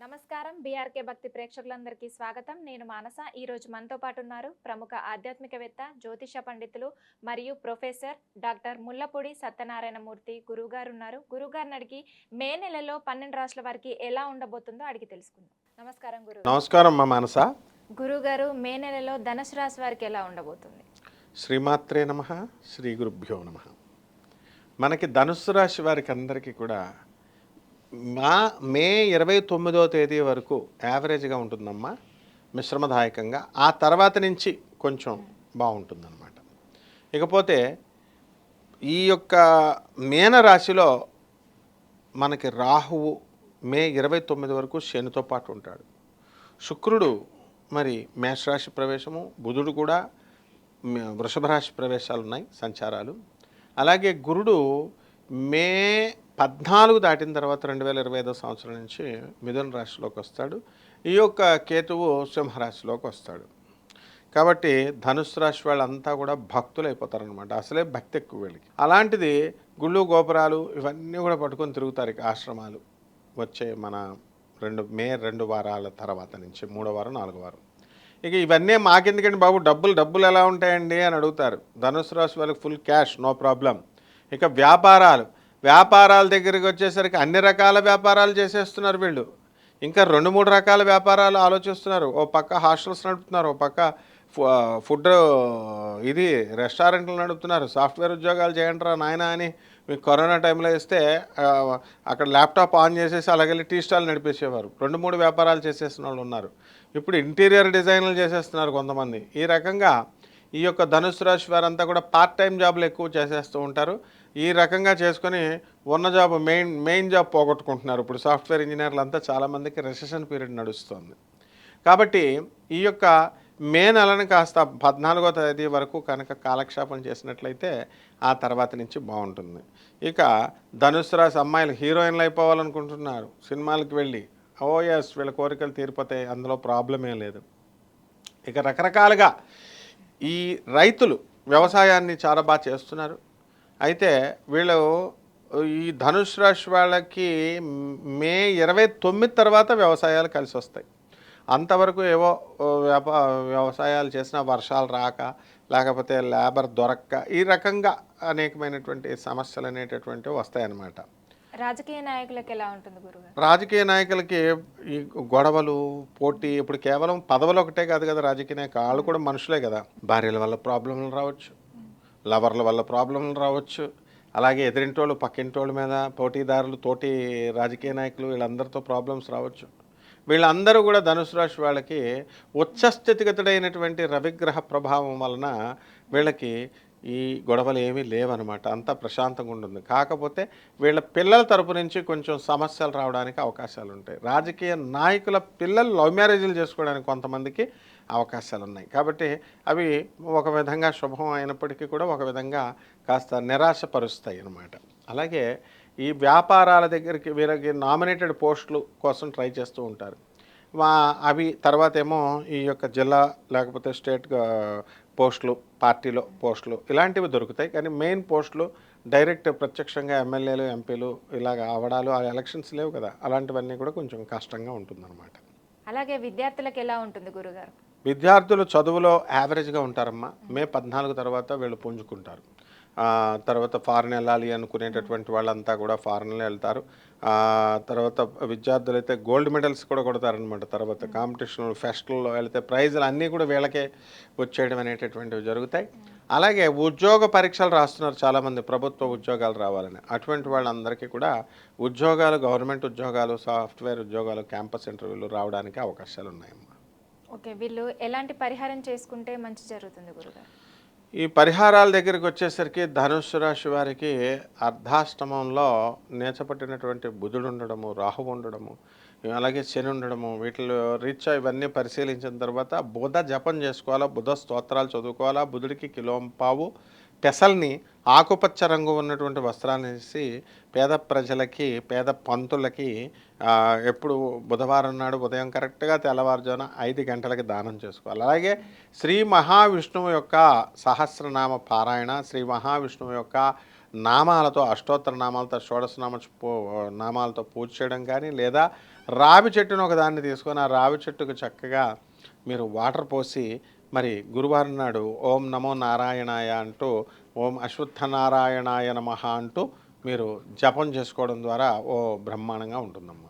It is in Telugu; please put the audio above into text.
నమస్కారం. బీఆర్కే భక్తి ప్రేక్షకులందరికీ స్వాగతం. నేను మానస. ఈ రోజు మనతో పాటు ఉన్నారు ప్రముఖ ఆధ్యాత్మికవేత్త జ్యోతిష పండితులు మరియు ప్రొఫెసర్ డాక్టర్ ముల్లపూడి సత్యనారాయణమూర్తి గురువు గారు ఉన్నారు గురువు గారిని అడిగి మే నెలలో పన్నెండు రాష్ట్రాల వారికి ఎలా ఉండబోతుందో అడిగి తెలుసుకుందాం. నమస్కారం గురువు నమస్కారం మా మనస. గురువు గారు మే నెలలో ధనుసు రాశి వారికి ఎలా ఉండబోతుంది? శ్రీమాత్రే నమ. శ్రీ గురుభ్యో నమ. మనకి ధనుస్సు రాశి వారికి అందరికీ కూడా మా మే ఇరవై తొమ్మిదో తేదీ వరకు యావరేజ్గా ఉంటుందమ్మా మిశ్రమదాయకంగా. ఆ తర్వాత నుంచి కొంచెం బాగుంటుందన్నమాట. ఇకపోతే ఈ యొక్క మేన రాశిలో మనకి రాహువు మే ఇరవై తొమ్మిది వరకు శనితో పాటు ఉంటాడు. శుక్రుడు మరి మేషరాశి ప్రవేశము బుధుడు కూడా వృషభ రాశి ప్రవేశాలు ఉన్నాయి సంచారాలు. అలాగే గురుడు మే పద్నాలుగు దాటిన తర్వాత రెండు వేల ఇరవై ఐదో సంవత్సరం నుంచి మిథున రాశిలోకి వస్తాడు. ఈ యొక్క కేతువు సింహరాశిలోకి వస్తాడు. కాబట్టి ధనుసు రాశి వాళ్ళంతా కూడా భక్తులు అయిపోతారనమాట అసలే భక్తి ఎక్కువ వీళ్ళకి. అలాంటిది గుళ్ళు గోపురాలు ఇవన్నీ కూడా పట్టుకొని తిరుగుతారు ఇక ఆశ్రమాలు. వచ్చే మన రెండు మే రెండు వారాల తర్వాత నుంచి మూడో వారం నాలుగో వారం. ఇక ఇవన్నీ మాకెందుకండి బాబు? డబ్బులు డబ్బులు ఎలా ఉంటాయండి అని అడుగుతారు. ధనుసు రాశి వాళ్ళకి ఫుల్ క్యాష్ నో ప్రాబ్లం. ఇక వ్యాపారాలు. వ్యాపారాల దగ్గరికి వచ్చేసరికి అన్ని రకాల వ్యాపారాలు చేసేస్తున్నారు వీళ్ళు. ఇంకా రెండు మూడు రకాల వ్యాపారాలు ఆలోచిస్తున్నారు. ఓ పక్క హాస్టల్స్ నడుపుతున్నారు ఓ పక్క ఫుడ్ ఇది రెస్టారెంట్లు నడుపుతున్నారు. సాఫ్ట్వేర్ ఉద్యోగాలు చేయండిరా నాయన అని మీకు కరోనా టైంలో ఇస్తే అక్కడ ల్యాప్టాప్ ఆన్ చేసేసి అలాగే టీ స్టాల్ నడిపేసేవారు. రెండు మూడు వ్యాపారాలు చేసేసిన వాళ్ళు ఉన్నారు. ఇప్పుడు ఇంటీరియర్ డిజైన్లు చేసేస్తున్నారు కొంతమంది. ఈ రకంగా ఈ యొక్క ధనుసు రాశి వారంతా కూడా పార్ట్ టైం జాబ్లు ఎక్కువ చేసేస్తూ ఉంటారు. ఈ రకంగా చేసుకొని ఉన్న జాబ్ మెయిన్ మెయిన్ జాబ్ పోగొట్టుకుంటున్నారు. ఇప్పుడు సాఫ్ట్వేర్ ఇంజనీర్లు అంతా చాలామందికి రెసెషన్ పీరియడ్ నడుస్తుంది. కాబట్టి ఈ యొక్క మే నెలను కాస్త పద్నాలుగో తేదీ వరకు కనుక కాలక్షేపం చేసినట్లయితే ఆ తర్వాత నుంచి బాగుంటుంది. ఇక ధనుసు రాశి అమ్మాయిలు హీరోయిన్లు అయిపోవాలనుకుంటున్నారు. సినిమాలకు వెళ్ళి ఓ ఎస్ వీళ్ళ కోరికలు తీరిపోతాయి అందులో ప్రాబ్లమే లేదు. ఇక రకరకాలుగా ఈ రైతులు వ్యవసాయాన్ని చాలా బాగా చేస్తున్నారు. అయితే వీళ్ళు ఈ ధనుష్ రాశి వాళ్ళకి మే ఇరవై తొమ్మిది తర్వాత వ్యవసాయాలు కలిసి వస్తాయి. అంతవరకు ఏవో వ్యాపా వ్యవసాయాలు చేసిన వర్షాలు రాక లేకపోతే లేబర్ దొరక్క ఈ రకంగా అనేకమైనటువంటి సమస్యలు అనేటటువంటివి వస్తాయన్నమాట. రాజకీయ నాయకులకు ఎలా ఉంటుంది గురుగారు? రాజకీయ నాయకులకి ఈ గొడవలు పోటీ ఇప్పుడు కేవలం పదవులు ఒకటే కాదు కదా రాజకీయ నాయకులు వాళ్ళు కూడా మనుషులే కదా. భార్యల వల్ల ప్రాబ్లంలు రావచ్చు లవర్ల వల్ల ప్రాబ్లంలు రావచ్చు. అలాగే ఎదిరింటోళ్ళు పక్కింటోళ్ళ మీద పోటీదారులు తోటి రాజకీయ నాయకులు వీళ్ళందరితో ప్రాబ్లమ్స్ రావచ్చు. వీళ్ళందరూ కూడా ధనుసు రాశి వాళ్ళకి ఉచ్చస్థితిగతుడైనటువంటి రవిగ్రహ ప్రభావం వలన వీళ్ళకి ఈ గొడవలు ఏమీ లేవన్నమాట అంతా ప్రశాంతంగా ఉంటుంది. కాకపోతే వీళ్ళ పిల్లల తరపు నుంచి కొంచెం సమస్యలు రావడానికి అవకాశాలు ఉంటాయి. రాజకీయ నాయకుల పిల్లలు లవ్ మ్యారేజీలు చేసుకోవడానికి కొంతమందికి అవకాశాలు ఉన్నాయి. కాబట్టి అవి ఒక విధంగా శుభం అయినప్పటికీ కూడా ఒక విధంగా కాస్త నిరాశపరుస్తాయి అన్నమాట. అలాగే ఈ వ్యాపారాల దగ్గరికి వీరికి నామినేటెడ్ పోస్టులు కోసం ట్రై చేస్తూ ఉంటారు. అవి తర్వాత ఏమో ఈ యొక్క జిల్లా లేకపోతే స్టేట్ పోస్టులు పార్టీలో పోస్టులు ఇలాంటివి దొరుకుతాయి. కానీ మెయిన్ పోస్టులు డైరెక్ట్ ప్రత్యక్షంగా ఎమ్మెల్యేలు ఎంపీలు ఇలాగ అవడాలు ఆ ఎలక్షన్స్ లేవు కదా. అలాంటివన్నీ కూడా కొంచెం కష్టంగా ఉంటుందన్నమాట. అలాగే విద్యార్థులకు ఎలా ఉంటుంది గురుగారు? విద్యార్థులు చదువులో యావరేజ్గా ఉంటారమ్మా. మే పద్నాలుగు తర్వాత వీళ్ళు పుంజుకుంటారు. తర్వాత ఫారెన్ వెళ్ళాలి అనుకునేటటువంటి వాళ్ళంతా కూడా ఫారెన్లో వెళ్తారు. తర్వాత విద్యార్థులు అయితే గోల్డ్ మెడల్స్ కూడా కొడతారనమాట తర్వాత కాంపిటీషన్ ఫెస్ట్లో వెళ్తే ప్రైజులు అన్నీ కూడా వీళ్ళకే వచ్చేయడం అనేటటువంటివి జరుగుతాయి. అలాగే ఉద్యోగ పరీక్షలు రాస్తున్నారు చాలామంది ప్రభుత్వ ఉద్యోగాలు రావాలని. అటువంటి వాళ్ళందరికీ కూడా ఉద్యోగాలు గవర్నమెంట్ ఉద్యోగాలు సాఫ్ట్వేర్ ఉద్యోగాలు క్యాంపస్ ఇంటర్వ్యూలు రావడానికి అవకాశాలు ఉన్నాయమ్మా ఓకే వీళ్ళు ఎలాంటి పరిహారం చేసుకుంటే మంచి జరుగుతుంది గురుగారు? ఈ పరిహారాల దగ్గరికి వచ్చేసరికి ధనుస్సు రాశి వారికి అర్ధాష్టమంలో నేచపట్టినటువంటి బుధుడు ఉండడము రాహువు ఉండడము అలాగే శని ఉండడము వీటిలో రీత్యా ఇవన్నీ పరిశీలించిన తర్వాత బుధ జపం చేసుకోవాలా బుధ స్తోత్రాలు చదువుకోవాలా బుధుడికి కిలోంపావు పెసల్ని ఆకుపచ్చ రంగు ఉన్నటువంటి వస్త్రాన్ని వేసి పేద ప్రజలకి పేద పంతులకి ఎప్పుడు బుధవారం నాడు ఉదయం కరెక్ట్గా తెల్లవారుజామున ఐదు గంటలకి దానం చేసుకోవాలి. అలాగే శ్రీ మహావిష్ణువు యొక్క సహస్రనామ పారాయణ శ్రీ మహావిష్ణువు యొక్క నామాలతో అష్టోత్తర నామాలతో షోడశనామ నామాలతో పూజ చేయడం కానీ లేదా రావి చెట్టును ఒక దాన్ని తీసుకొని ఆ రావి చెట్టుకు చక్కగా మీరు వాటర్ పోసి మరి గురువారం నాడు ఓం నమో నారాయణాయ అంటూ ఓం అశ్వత్థ నారాయణాయ నమ అంటూ మీరు జపం చేసుకోవడం ద్వారా ఓ బ్రహ్మాండంగా ఉంటుందమ్మా.